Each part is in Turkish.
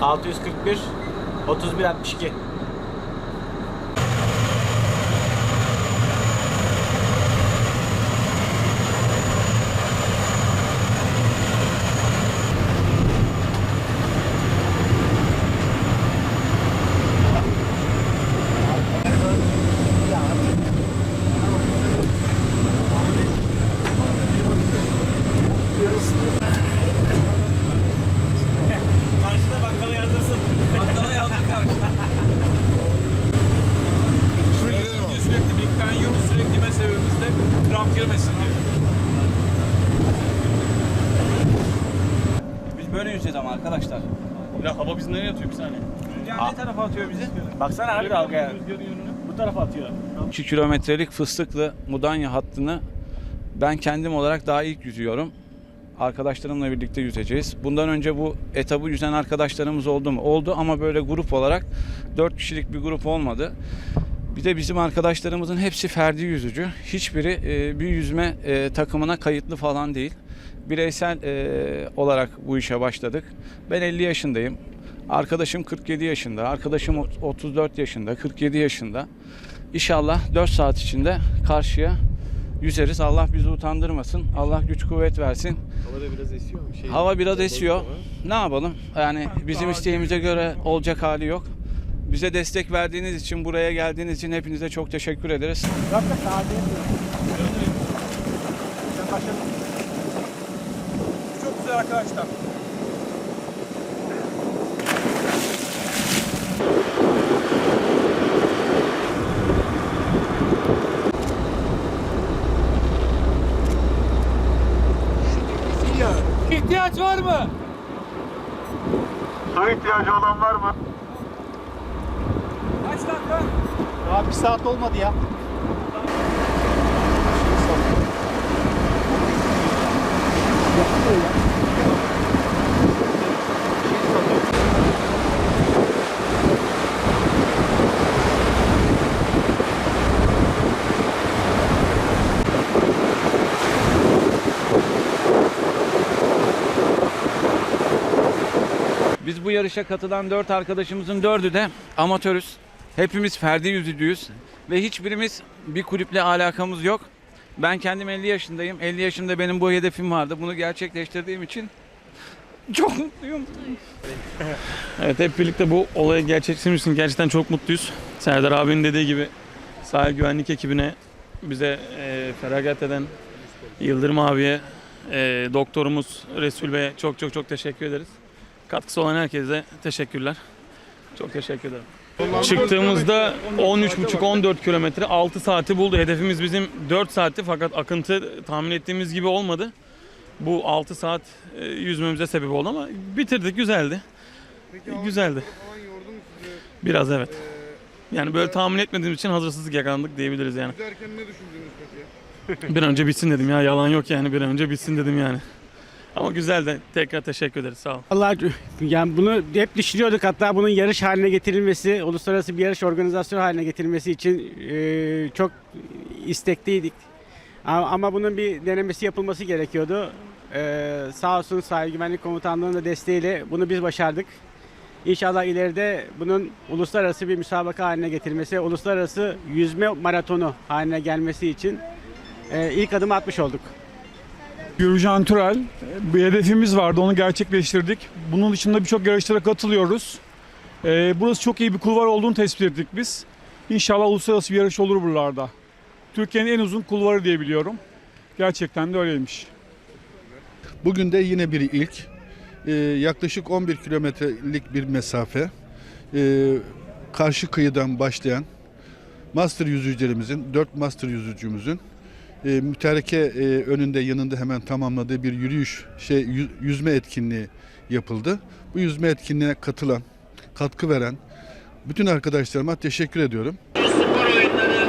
641 31 kramp girmesin diye. Biz böyle yüzeceğiz ama arkadaşlar. Ya hava biz nereye atıyor bir saniye? Rüzgar ne tarafa atıyor bizi? Baksana abi dalgaya. Bu tarafa atıyor. 2 kilometrelik Fıstıklı Mudanya hattını ben kendim olarak daha ilk yüzüyorum. Arkadaşlarımla birlikte yüzeceğiz. Bundan önce bu etabı yüzen arkadaşlarımız oldu mu? Oldu ama böyle grup olarak 4 kişilik bir grup olmadı. Bir de bizim arkadaşlarımızın hepsi ferdi yüzücü. Hiçbiri e, bir yüzme e, takımına kayıtlı falan değil. Bireysel e, olarak bu işe başladık. Ben 50 yaşındayım. Arkadaşım 47 yaşında, arkadaşım ot- 34 yaşında, 47 yaşında. İnşallah 4 saat içinde karşıya yüzeriz. Allah bizi utandırmasın. Allah güç kuvvet versin. Hava da biraz esiyor mu? Şey, Hava biraz esiyor. Ne yapalım? Yani bizim isteğimize göre olacak hali yok. Bize destek verdiğiniz için, buraya geldiğiniz için hepinize çok teşekkür ederiz. Çok güzel arkadaşlar. İhtiyaç var mı? Su ihtiyacı olan var mı? Dakika? Abi bir saat olmadı ya. Biz bu yarışa katılan dört arkadaşımızın dördü de amatörüz. Hepimiz ferdi yüzücüyüz ve hiçbirimiz bir kulüple alakamız yok. Ben kendim 50 yaşındayım. 50 yaşında benim bu hedefim vardı. Bunu gerçekleştirdiğim için çok mutluyum. Evet hep birlikte bu olayı gerçekleştirmiş için gerçekten çok mutluyuz. Serdar abinin dediği gibi sahil güvenlik ekibine bize e, feragat eden Yıldırım abiye, e, doktorumuz Resul Bey'e çok çok çok teşekkür ederiz. Katkısı olan herkese teşekkürler. Çok teşekkür ederim. Çıktığımızda 13,5-14 kilometre 6 saati buldu. Hedefimiz bizim 4 saatti fakat akıntı tahmin ettiğimiz gibi olmadı. Bu 6 saat e, yüzmemize sebep oldu ama bitirdik güzeldi. Güzeldi. Biraz evet. Yani böyle tahmin etmediğimiz için hazırsızlık yakalandık diyebiliriz yani. Derken ne düşündünüz peki? Bir an önce bitsin dedim ya yalan yok yani bir an önce bitsin dedim yani. Ama güzel de tekrar teşekkür ederiz sağ ol. Allah yani bunu hep düşünüyorduk hatta bunun yarış haline getirilmesi, uluslararası bir yarış organizasyonu haline getirilmesi için e, çok istekliydik. Ama, bunun bir denemesi yapılması gerekiyordu. E, sağ olsun Sahil Güvenlik Komutanlığı'nın da desteğiyle bunu biz başardık. İnşallah ileride bunun uluslararası bir müsabaka haline getirilmesi, uluslararası yüzme maratonu haline gelmesi için e, ilk adım atmış olduk. Gürcan Türel. Bir hedefimiz vardı, onu gerçekleştirdik. Bunun dışında birçok yarışlara katılıyoruz. Ee, burası çok iyi bir kulvar olduğunu tespit ettik biz. İnşallah uluslararası bir yarış olur buralarda. Türkiye'nin en uzun kulvarı diye biliyorum. Gerçekten de öyleymiş. Bugün de yine bir ilk. Ee, yaklaşık 11 kilometrelik bir mesafe. Ee, karşı kıyıdan başlayan master yüzücülerimizin, 4 master yüzücümüzün e, mütareke e, önünde yanında hemen tamamladığı bir yürüyüş şey yüzme etkinliği yapıldı. Bu yüzme etkinliğine katılan, katkı veren bütün arkadaşlarıma teşekkür ediyorum. Spor oyunları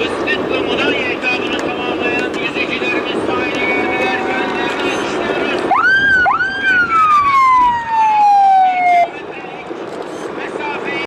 ıslıklamadan